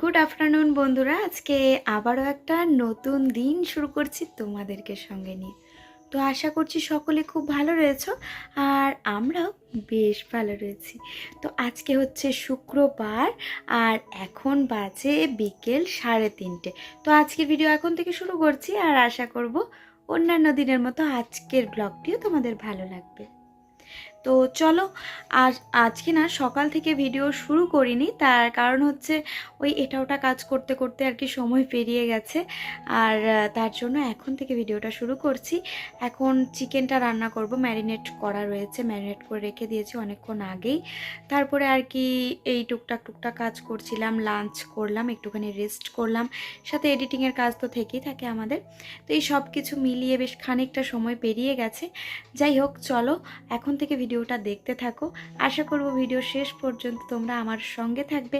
Good afternoon বন্ধুরা। আজকে আবারও একটা নতুন দিন শুরু করছি তোমাদেরকে সঙ্গে নিয়ে। তো আশা করছি সকলে খুব ভালো রয়েছো, আর আমরাও বেশ ভালো রয়েছি। তো আজকে হচ্ছে শুক্রবার, আর এখন বাজে বিকেল সাড়ে তিনটে। তো আজকের ভিডিও এখন থেকে শুরু করছি, আর আশা করব অন্যান্য দিনের মতো আজকের ব্লগটিও তোমাদের ভালো লাগবে। তো চলো, আর আজকে না সকাল থেকে ভিডিও শুরু করিনি, তার কারণ হচ্ছে ওই এটা ওটা কাজ করতে করতে আর কি সময় পেরিয়ে গেছে। আর তার জন্য এখন থেকে ভিডিওটা শুরু করছি। এখন চিকেনটা রান্না করব ম্যারিনেট করা রয়েছে ম্যারিনেট করে রেখে দিয়েছি অনেকক্ষণ আগেই। তারপরে আর কি এই টুকটাক টুকটাক কাজ করছিলাম লাঞ্চ করলাম, একটুখানি রেস্ট করলাম। সাথে এডিটিংয়ের কাজ তো থেকেই থাকে আমাদের। তো এই সব কিছু মিলিয়ে বেশ খানিকটা সময় পেরিয়ে গেছে। যাই হোক, চলো, এখন থেকে ভিডিওটা দেখতে থাকো। আশা করব ভিডিও শেষ পর্যন্ত তোমরা আমার সঙ্গে থাকবে।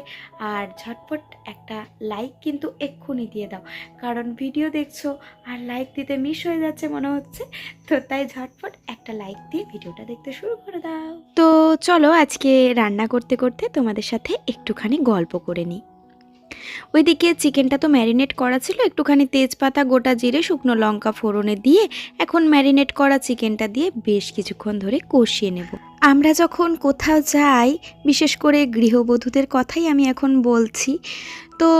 আর ঝটপট একটা লাইক কিন্তু এক্ষুনি দিয়ে দাও। কারণ ভিডিও দেখছ আর লাইক দিতে মিস হয়ে যাচ্ছে মনে হচ্ছে। তো তাই ঝটপট একটা লাইক দিয়ে ভিডিওটা দেখতে শুরু করে দাও। তো চলো আজকে রান্না করতে করতে তোমাদের সাথে একটুখানি গল্প করে নিই। ওইদিকে চিকেনটা তো ম্যারিনেট করা ছিল, একটুখানি তেজপাতা, গোটা জিরে, শুকনো লঙ্কা ফোড়নে দিয়ে এখন ম্যারিনেট করা চিকেনটা দিয়ে বেশ কিছুক্ষণ ধরে কষিয়ে নেব। আমরা যখন কোথাও যাই, বিশেষ করে গৃহবধূদের কথাই আমি এখন বলছি, তো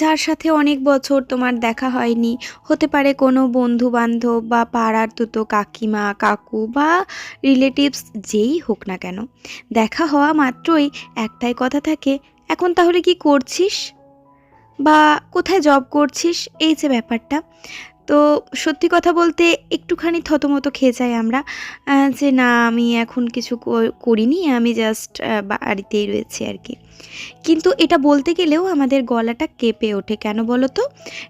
যার সাথে অনেক বছর তোমার দেখা হয়নি, হতে পারে কোনো বন্ধু বান্ধব বা পাড়ার দুটো কাকিমা, কাকু বা রিলেটিভস যেই হোক না কেন, দেখা হওয়া মাত্রই একটাই কথা থাকে, এখন তাহলে কি করছিস? বা কোথায় জব করছিস? এই যে ব্যাপারটা। তো সত্যি কথা বলতে একটুখানি থতমতো খেয়ে যাই আমরা। যে না, আমি এখন কিছু কর- করিনি, আমি জাস্ট বাড়িতেই রয়েছি আর কি। কিন্তু এটা বলতে গেলেও আমাদের গলাটা কেঁপে ওঠে। কেন বলো তো?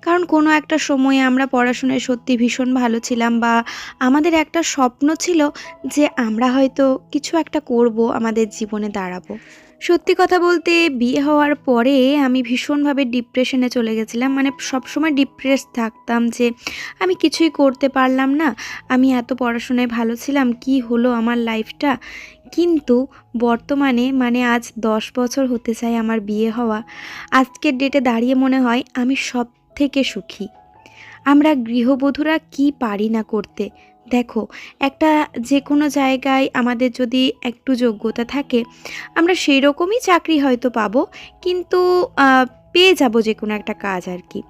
কারণ কোনো একটা সময়ে আমরা পড়াশোনায় সত্যি ভীষণ ভালো ছিলাম বা আমাদের একটা স্বপ্ন ছিল যে আমরা হয়তো কিছু একটা করব, আমাদের জীবনে দাঁড়াবো। সত্যি কথা বলতে বিয়ে হওয়ার পরে আমি ভীষণভাবে ডিপ্রেশনে চলে গেছিলাম। মানে সবসময় ডিপ্রেস থাকতাম যে আমি কিছুই করতে পারলাম না, আমি এত পড়াশোনায় ভালো ছিলাম, কি হলো আমার লাইফটা কিন্তু বর্তমানে মানে আজ দশ বছর হতে চায় আমার বিয়ে হওয়া। আজকের ডেটে দাঁড়িয়ে মনে হয় আমি সব থেকে সুখী। আমরা গৃহবধূরা কি পারি না করতে? দেখো, একটা যে কোনো জায়গায় আমাদের যদি একটু যোগ্যতা থাকে, আমরা সেই রকমই চাকরি হয়তো পাবো, কিন্তু পেয়ে যাব যে কোনো একটা কাজ আর কি।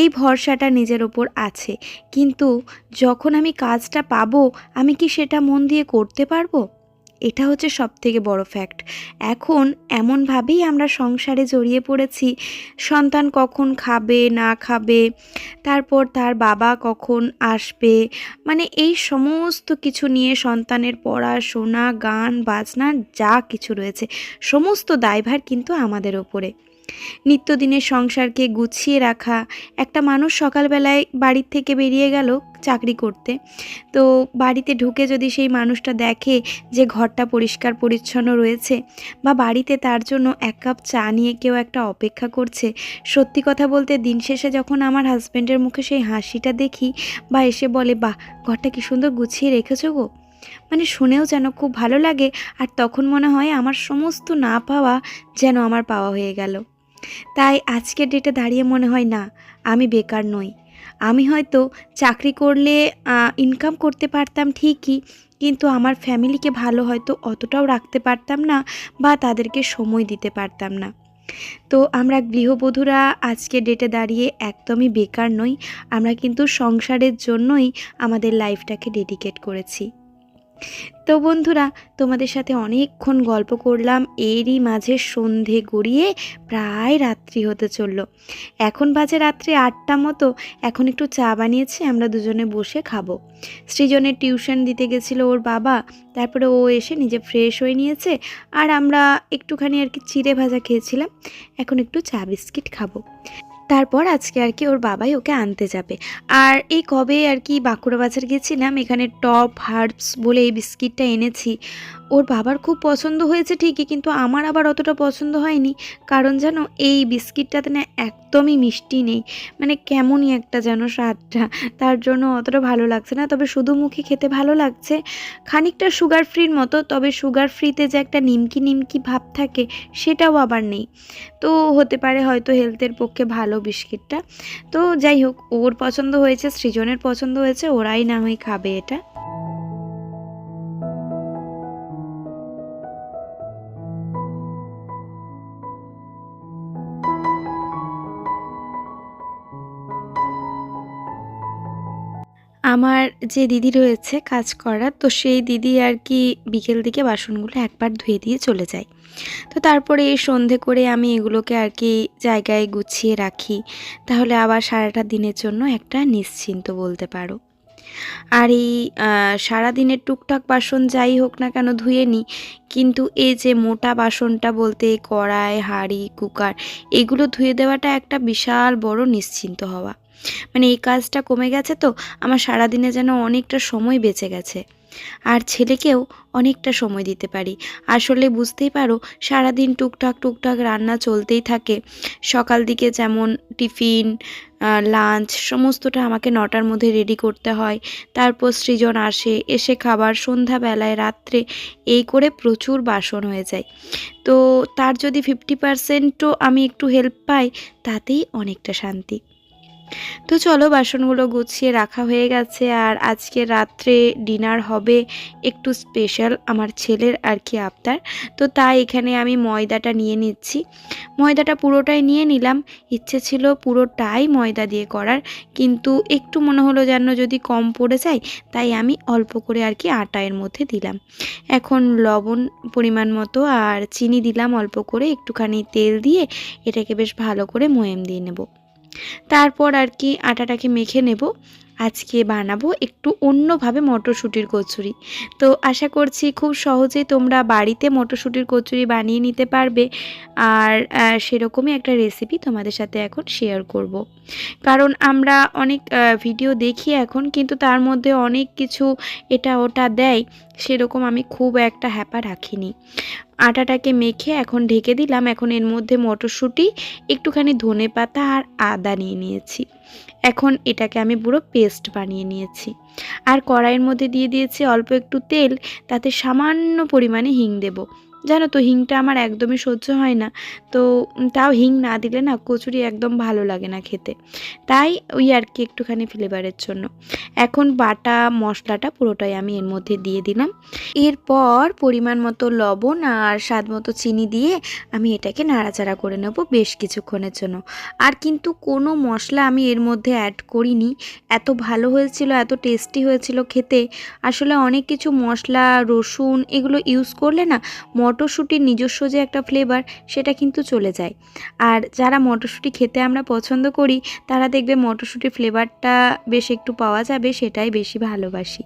এই ভরসাটা নিজের ওপর আছে। কিন্তু যখন আমি কাজটা পাবো, আমি কি সেটা মন দিয়ে করতে পারব? এটা হচ্ছে সব থেকে বড়ো ফ্যাক্ট এখন এমনভাবেই আমরা সংসারে জড়িয়ে পড়েছি, সন্তান কখন খাবে, না খাবে, তারপর তার বাবা কখন আসবে মানে এই সমস্ত কিছু নিয়ে সন্তানের পড়াশোনা গান, বাজনা, যা কিছু রয়েছে, সমস্ত দায়ভার কিন্তু আমাদের ওপরে। নিত্যদিনের সংসারকে গুছিয়ে রাখা। একটা মানুষ সকালবেলায় বাড়ির থেকে বেরিয়ে গেল চাকরি করতে। তো বাড়িতে ঢুকে যদি সেই মানুষটা দেখে যে ঘরটা পরিষ্কার পরিচ্ছন্ন রয়েছে বা বাড়িতে তার জন্য এক কাপ চা নিয়ে কেউ একটা অপেক্ষা করছে, সত্যি কথা বলতে দিন শেষে যখন আমার হাজব্যান্ডের মুখে সেই হাসিটা দেখি বা এসে বলে, বাহ, ঘরটা কি সুন্দর গুছিয়ে রেখেছো গো? মানে শুনেও যেন খুব ভালো লাগে আর তখন মনে হয় আমার সমস্ত না পাওয়া যেন আমার পাওয়া হয়ে গেল। তাই আজকের ডেটে দাঁড়িয়ে মনে হয় না, আমি বেকার নই। আমি হয়তো চাকরি করলে ইনকাম করতে পারতাম ঠিকই, কিন্তু আমার ফ্যামিলিকে ভালো হয়তো অতটাও রাখতে পারতাম না বা তাদেরকে সময় দিতে পারতাম না। তো আমরা গৃহবধূরা আজকে ডেটে দাঁড়িয়ে একদমই বেকার নই, আমরা কিন্তু সংসারের জন্যই আমাদের লাইফটাকে ডেডিকেট করেছি। তো বন্ধুরা, তোমাদের সাথে অনেকক্ষণ গল্প করলাম, এরই মাঝে সন্ধে গড়িয়ে প্রায় রাত্রি হতে চলল। এখন বাজে রাত্রি আটটা মতো, এখন একটু চা বানিয়েছি, আমরা দুজনে বসে খাব। সৃজনের টিউশন দিতে গেছিল ওর বাবা, তারপরে ও এসে নিজে ফ্রেশ হয়ে নিয়েছে, আর আমরা একটুখানি আর কি চিড়ে ভাজা খেয়েছিলাম, এখন একটু চা বিস্কিট খাব। তারপর আজকে আর কি ওর বাবাই ওকে আনতে যাবে। আর এই কবে আর কি বাঁকুড়া বাজার গেছিলাম, এখানে টপ, হার্বস বলে এই বিস্কিটটা এনেছি। ওর বাবার খুব পছন্দ হয়েছে ঠিকই, কিন্তু আমার আবার অতটা পছন্দ হয়নি। কারণ জানো, এই বিস্কিটটাতে না একদমই মিষ্টি নেই। মানে কেমনই একটা যেন স্বাদটা, তার জন্য অতটা ভালো লাগছে না। তবে শুধু মুখে খেতে ভালো লাগছে। খানিকটা সুগার ফ্রির মতো, তবে সুগার ফ্রিতে যে একটা নিমকি নিমকি ভাব থাকে, সেটাও আবার নেই। তো হতে পারে হয়তো হেলথের পক্ষে ভালো বিস্কিটটা। তো যাই হোক, ওর পছন্দ হয়েছে, সৃজনের পছন্দ হয়েছে, ওরাই না হয় খাবে এটা। আমার যে দিদি রয়েছে কাজ করার তো সেই দিদি আর কি বিকেল দিকে বাসনগুলো একবার ধুয়ে দিয়ে চলে যায়। তো তারপরে এই সন্ধে করে আমি এগুলোকে আর কি জায়গায় গুছিয়ে রাখি। তাহলে আবার সারাটা দিনের জন্য একটা নিশ্চিন্ত বলতে পারো। আর এই সারাদিনের টুকটাক বাসন যাই হোক না কেন ধুয়ে নিই কিন্তু এই যে মোটা বাসনটা বলতে কড়াই, হাঁড়ি, কুকার, এগুলো ধুয়ে দেওয়াটা একটা বিশাল বড় নিশ্চিন্ত হওয়া। মানে এই কাজটা কমে গেছে তো, আমার সারাদিনে যেন অনেকটা সময় বেঁচে গেছে। আর ছেলেকেও অনেকটা সময় দিতে পারি। আসলে বুঝতেই পারো, সারাদিন টুকটাক টুকটাক রান্না চলতেই থাকে। সকাল দিকে যেমন টিফিন লাঞ্চ সমস্তটা আমাকে নটার মধ্যে রেডি করতে হয়। তারপর সৃজন আসে, এসে খাবার সন্ধ্যাবেলায়, রাত্রে এই করে প্রচুর বাসন হয়ে যায়। তো তার যদি ফিফটি পারসেন্টও আমি একটু হেল্প পাই, তাতেই অনেকটা শান্তি। তো চলো বাসনগুলো গুছিয়ে রাখা হয়ে গেছে আর আজকে রাত্রে ডিনার হবে একটু স্পেশাল আমার ছেলের আর কি আবদার। তো তাই এখানে আমি ময়দাটা নিয়ে নিচ্ছি। ময়দাটা পুরোটাই নিয়ে নিলাম। ইচ্ছে ছিল পুরোটাই ময়দা দিয়ে করার। কিন্তু একটু মনে হলো যেন যদি কম পড়ে যায়, তাই আমি অল্প করে আর কি আটা এর মধ্যে দিলাম। এখন লবণ পরিমাণ মতো আর চিনি দিলাম অল্প করে। একটুখানি তেল দিয়ে এটাকে বেশ ভালো করে ময়েম দিয়ে নেব। তারপর আর কি আটাটাকে মেখে নেব। আজকে বানাবো একটু অন্যভাবে মটরশুঁটির কচুরি। তো আশা করছি খুব সহজেই তোমরা বাড়িতে মটরশুঁটির কচুরি বানিয়ে নিতে পারবে আর সেরকমই একটা রেসিপি তোমাদের সাথে এখন শেয়ার করব। কারণ আমরা অনেক ভিডিও দেখি এখন, কিন্তু তার মধ্যে অনেক কিছু এটা ওটা দেয়, সেরকম আমি খুব একটা হ্যাপা রাখিনি। আটাটাকে মেখে এখন ঢেকে দিলাম, এখন এর মধ্যে মটরশুঁটি, একটুখানি ধনে পাতা আর আদা নিয়ে নিয়েছি। এখন এটাকে আমি পুরো পেস্ট বানিয়ে নিয়েছি। আর কড়াইয়ের মধ্যে দিয়ে দিয়েছি অল্প একটু তেল, তাতে সামান্য পরিমাণে হিং দেব। জানো তো, হিংটা আমার একদমই সহ্য হয় না। তো তাও হিং না দিলে না কচুরি একদম ভালো লাগে না খেতে। তাই ওই আর কি একটুখানি ফ্লেভারের জন্য। এখন বাটা, মশলাটা পুরোটাই আমি এর মধ্যে দিয়ে দিলাম। এরপর পরিমাণ মতো লবণ আর স্বাদ মতো চিনি দিয়ে আমি এটাকে নাড়াচাড়া করে নেব বেশ কিছুক্ষণের জন্য। আর কিন্তু কোনো মশলা আমি এর মধ্যে অ্যাড করিনি। এত ভালো হয়েছিল, এত টেস্টি হয়েছিল খেতে। আসলে অনেক কিছু মশলা, রসুন এগুলো ইউজ করলে না মটরশুঁটির নিজস্ব যে একটা ফ্লেভার সেটা কিন্তু চলে যায়। আর যারা মটরশুঁটি খেতে আমরা পছন্দ করি, তারা দেখবে মটরশুঁটির ফ্লেভারটা বেশ একটু পাওয়া যাবে, সেটাই বেশি ভালোবাসি।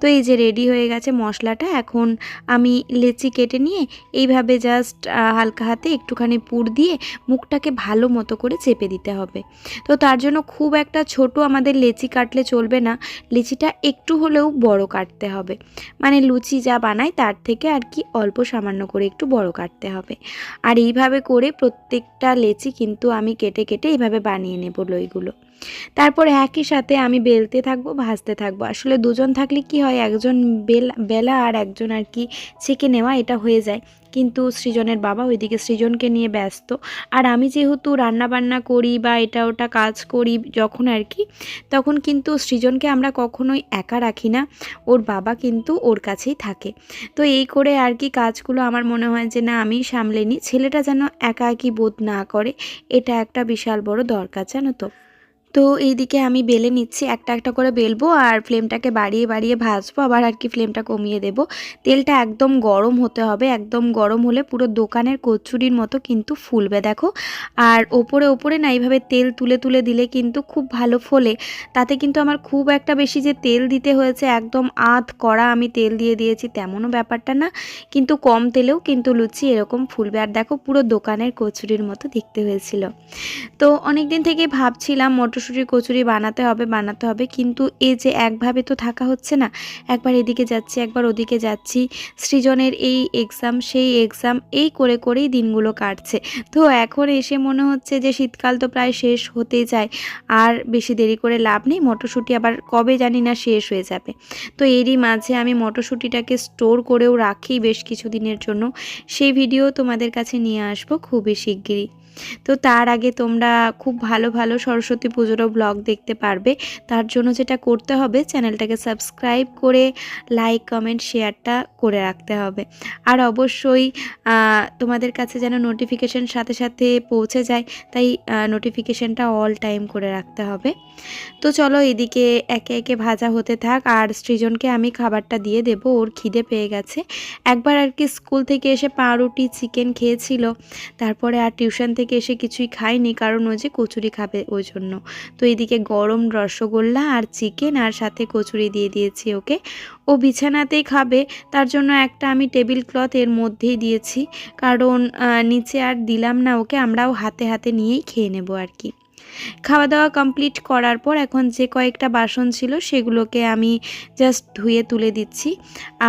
তো এই যে রেডি হয়ে গেছে মশলাটা, এখন আমি লেচি কেটে নিয়ে এইভাবে জাস্ট হালকা হাতে একটুখানি পুর দিয়ে মুখটাকে ভালো মতো করে চেপে দিতে হবে। তো তার জন্য খুব একটা ছোট আমাদের লেচি কাটলে চলবে না, লিচিটা একটু হলেও বড় কাটতে হবে। মানে লুচি যা বানাই তার থেকে আর কি অল্প সামান্য করে একটু বড় কাটতে হবে। আর এইভাবে করে প্রত্যেকটা লেচি কিন্তু আমি কেটে কেটে এইভাবে বানিয়ে নেব লইগুলো। তারপর একই সাথে আমি বেলতে থাকব, ভাজতে থাকব। আসলে দুজন থাকলে কি হয়, একজন বেলা বেলা আর একজন আর কি ছেঁকে নেওয়া, এটা হয়ে যায়। কিন্তু সৃজনের বাবা ওইদিকে সৃজনকে নিয়ে ব্যস্ত। আর আমি যেহেতু রান্না বান্না করি বা এটা ওটা কাজ করি যখন আর কি, তখন কিন্তু সৃজনকে আমরা কখনোই একা রাখি না। ওর বাবা কিন্তু ওর কাছেই থাকে। তো এই করে আর কি কাজগুলো আমার মনে হয় যে না, আমি সামলে নিই। ছেলেটা যেন একা একই বোধ না করে, এটা একটা বিশাল বড় দরকার, জানো তো? তো এইদিকে আমি বেলে নিচ্ছি, একটা একটা করে বেলবো আর ফ্লেমটাকে বাড়িয়ে বাড়িয়ে ভাজবো, আবার আর কি ফ্লেমটা কমিয়ে দেব। তেলটা একদম গরম হতে হবে, একদম গরম হলে পুরো দোকানের কচুরির মতো কিন্তু ফুলবে, দেখো। আর ওপরে ওপরে না এইভাবে তেল তুলে তুলে দিলে কিন্তু খুব ভালো ফোলে। তাতে কিন্তু আমার খুব একটা বেশি যে তেল দিতে হয়েছে, একদম আধ কড়া আমি তেল দিয়ে দিয়েছি তেমনও ব্যাপারটা না, কিন্তু কম তেলেও কিন্তু লুচি এরকম ফুলবে। আর দেখো পুরো দোকানের কচুরির মতো দেখতে হয়েছিল। তো অনেক দিন থেকে ভাবছিলাম মটরশুঁটির কচুরি বানাতে হবে বানাতে হবে। কিন্তু এই যে একভাবে তো থাকা হচ্ছে না, একবার এদিকে যাচ্ছি, একবার ওদিকে যাচ্ছি, সৃজনের এই এক্সাম সেই এক্সাম এই করে করেই দিনগুলো কাটছে। তো এখন এসে মনে হচ্ছে যে শীতকাল তো প্রায় শেষ হতেই যায়, আর বেশি দেরি করে লাভ নেই, মটরশুঁটি আবার কবে জানি না শেষ হয়ে যাবে। তো এরই মাঝে আমি মটরশুঁটিটাকে স্টোর করেও রাখি বেশ কিছু দিনের জন্য। সেই ভিডিও তোমাদের কাছে নিয়ে আসব খুবই শিগগিরই। তো তার আগে তোমরা খুব ভালো ভালো সরস্বতী পুজোরও ব্লগ দেখতে পারবে। তার জন্য যেটা করতে হবে, চ্যানেলটাকে সাবস্ক্রাইব করে লাইক কমেন্ট শেয়ারটা করে রাখতে হবে। আর অবশ্যই তোমাদের কাছে যেন নোটিফিকেশন সাথে সাথে পৌঁছে যায়, তাই নোটিফিকেশনটা অল টাইম করে রাখতে হবে। তো চলো এদিকে একে একে ভাজা হতে থাক। আর সৃজনকে আমি খাবারটা দিয়ে দেব, ওর খিদে পেয়ে গেছে। একবার আর কি স্কুল থেকে এসে পাউরুটি চিকেন খেয়েছিল। তারপরে আর টিউশন থেকে এসে কিছুই খায়নি, কারণ ও যে কচুরি খাবে ওই জন্য। তো এদিকে গরম রসগোল্লা আর চিকেন আর সাথে কচুরি দিয়ে দিয়েছি ওকে। ও বিছানাতেই খাবে, তার জন্য একটা আমি টেবিল ক্লথ এর মধ্যেই দিয়েছি। কারণ নিচে আর দিলাম না ওকে, আমরাও হাতে হাতে নিয়েই খেয়ে নেব আর কি। খাওয়া দাওয়া কমপ্লিট করার পর এখন যে কয়েকটা বাসন ছিল সেগুলোকে আমি জাস্ট ধুয়ে তুলে দিচ্ছি।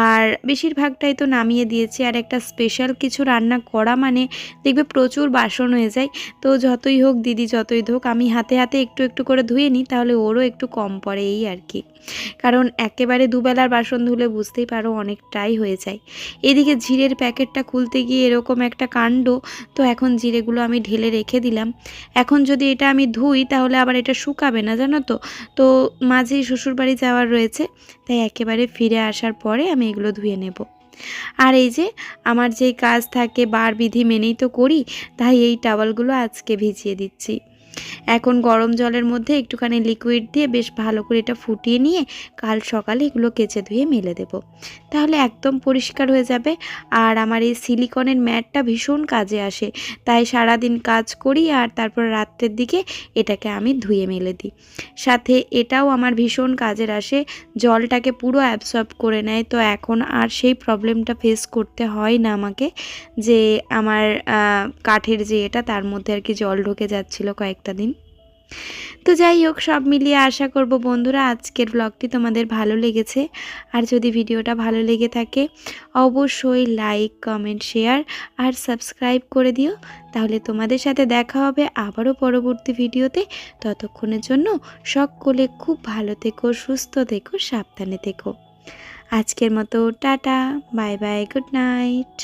আর বেশিরভাগটাই তো নামিয়ে দিয়েছি। আর একটা স্পেশাল কিছু রান্না করা মানে দেখবে প্রচুর বাসন হয়ে যায়। তো যতই হোক, দিদি যতই ধোক, আমি হাতে হাতে একটু একটু করে ধুয়ে নিই, তাহলে ওরও একটু কম পড়ে এই আর কি। কারণ একেবারে দুবেলার বাসন ধুলে বুঝতেই পারো অনেকটাই হয়ে যায়। এদিকে জিরের প্যাকেটটা খুলতে গিয়ে এরকম একটা কাণ্ড, তো এখন জিরেগুলো আমি ঢেলে রেখে দিলাম। এখন যদি এটা আমি ধুই, তাহলে আবার এটা শুকাবে না, জানো তো? তো মাঝেই শ্বশুরবাড়ি যাওয়ার রয়েছে, তাই একেবারে ফিরে আসার পরে আমি এগুলো ধুয়ে নেব। আর এই যে আমার যেই কাজ থাকে বার বিধি মেনেই তো করি, তাই এই টাওয়ালগুলো আজকে ভিজিয়ে দিচ্ছি। এখন গরম জলের মধ্যে একটুখানি লিকুইড দিয়ে বেশ ভালো করে এটা ফুটিয়ে নিয়ে কাল সকালে এগুলো কেচে ধুয়ে মেলে দেব। তাহলে একদম পরিষ্কার হয়ে যাবে। আর আমার এই সিলিকনের ম্যাটটা ভীষণ কাজে আসে। তাই সারাদিন কাজ করি আর তারপর রাত্রের দিকে এটাকে আমি ধুয়ে মেলে দিই। সাথে এটাও আমার ভীষণ কাজের আসে। জলটাকে পুরো অ্যাবসর্ব করে নেয়। তো এখন আর সেই প্রবলেমটা ফেস করতে হয় না আমাকে। যে আমার কাঠের যে এটা, তার মধ্যে আর কি জল ঢুকে যাচ্ছিল কয়েকটা দিন। তো যাই হোক, সব মিলিয়ে আশা করব বন্ধুরা আজকের ব্লগটি তোমাদের ভালো লেগেছে। আর যদি ভিডিওটা ভালো লেগে থাকে, অবশ্যই লাইক কমেন্ট শেয়ার আর সাবস্ক্রাইব করে দিও। তাহলে তোমাদের সাথে দেখা হবে আবারও পরবর্তী ভিডিওতে। ততক্ষণের জন্য সকলে খুব ভালো থেকো, সুস্থ থেকো, সাবধানে থেকো। আজকের মতো টাটা বাই বাই গুড নাইট